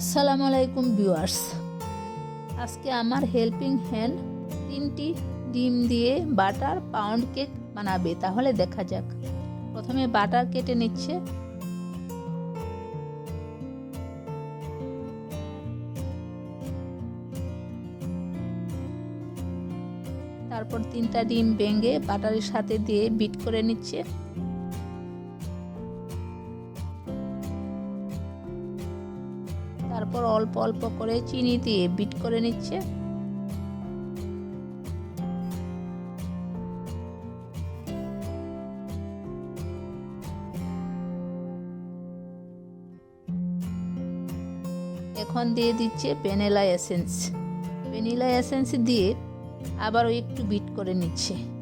আসসালামু আলাইকুম ভিউয়ার্স। আজকে আমার হেল্পিং হ্যান্ড তিনটি ডিম দিয়ে বাটার পাউন্ড কেক বানাবে, তাহলে দেখা যাক। প্রথমে বাটার কেটে নিচ্ছে। তারপর তিনটা ডিম ভেঙে বাটারের সাথে দিয়ে বিট করে নিচ্ছে। তারপর অল্প অল্প করে চিনি দিয়ে বিট করে নিচ্ছে। এখন দিয়ে দিচ্ছে ভ্যানিলা এসেন্স। ভ্যানিলা এসেন্স দিয়ে আবারও একটু বিট করে নিচ্ছে।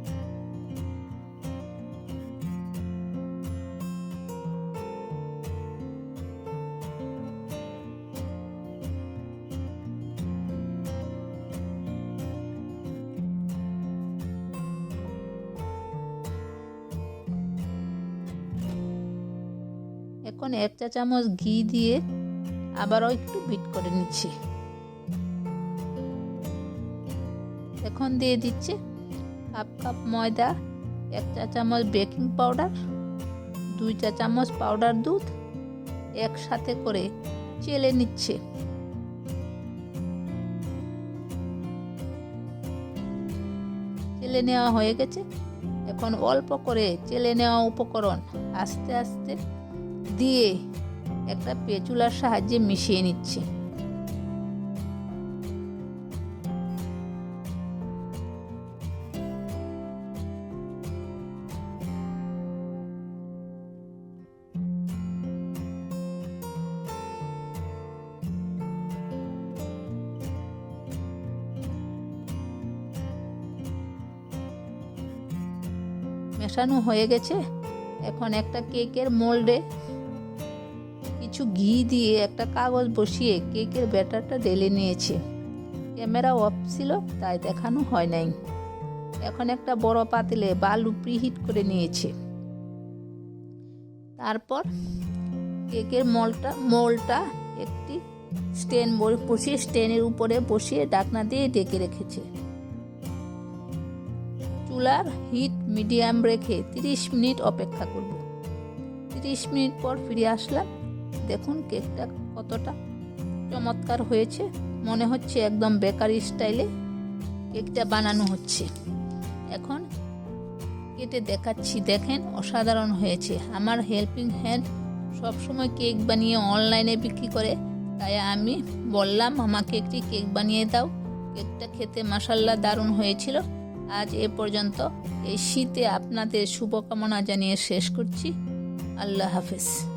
এখন এক চা চামচ ঘি দিয়ে আবারও একটু বিট করে নিচ্ছি। এখন দিয়ে দিচ্ছে হাফ কাপ ময়দা, এক চা চামচ বেকিং পাউডার, দুই চা চামচ পাউডার দুধ, একসাথে করে চেলে নিচ্ছে। চেলে নেওয়া হয়ে গেছে। এখন অল্প করে চেলে নেওয়া উপকরণ আস্তে আস্তে দিয়ে একটা পেঁচুলার সাহায্যে মিশিয়ে নিচ্ছে। মেশানো হয়ে গেছে। এখন একটা কেকের মোল্ডে কিছু ঘি দিয়ে একটা কাগজ বসিয়ে কেকের ব্যাটারটা ঢেলে নিয়েছে। ক্যামেরা অফ ছিল, তাই দেখানো হয় নাই। এখন একটা বড় পাতিলে বালু প্রিহিট করে নিয়েছে। তারপর কেকের মলটা, মোলটা একটি স্টেন বসিয়ে স্টেনের উপরে বসিয়ে ডাকনা দিয়ে ডেকে রেখেছে। চুলার হিট মিডিয়াম রেখে 30 মিনিট অপেক্ষা করব। 30 মিনিট পর ফিরে আসলাম। দেখুন কেকটা কতটা চমৎকার হয়েছে। মনে হচ্ছে একদম বেকারি স্টাইলে কেকটা বানানো হচ্ছে। এখন কেটে দেখাচ্ছি, দেখেন অসাধারণ হয়েছে। আমার হেল্পিং হ্যান্ড সবসময় কেক বানিয়ে অনলাইনে বিক্রি করে, তাই আমি বললাম, আমাকে একটি কেক বানিয়ে দাও। কেকটা খেতে মাসাল্লা দারুণ হয়েছিল। আজ এ পর্যন্ত এই শীতে আপনাদের শুভকামনা জানিয়ে শেষ করছি। আল্লাহ হাফেজ।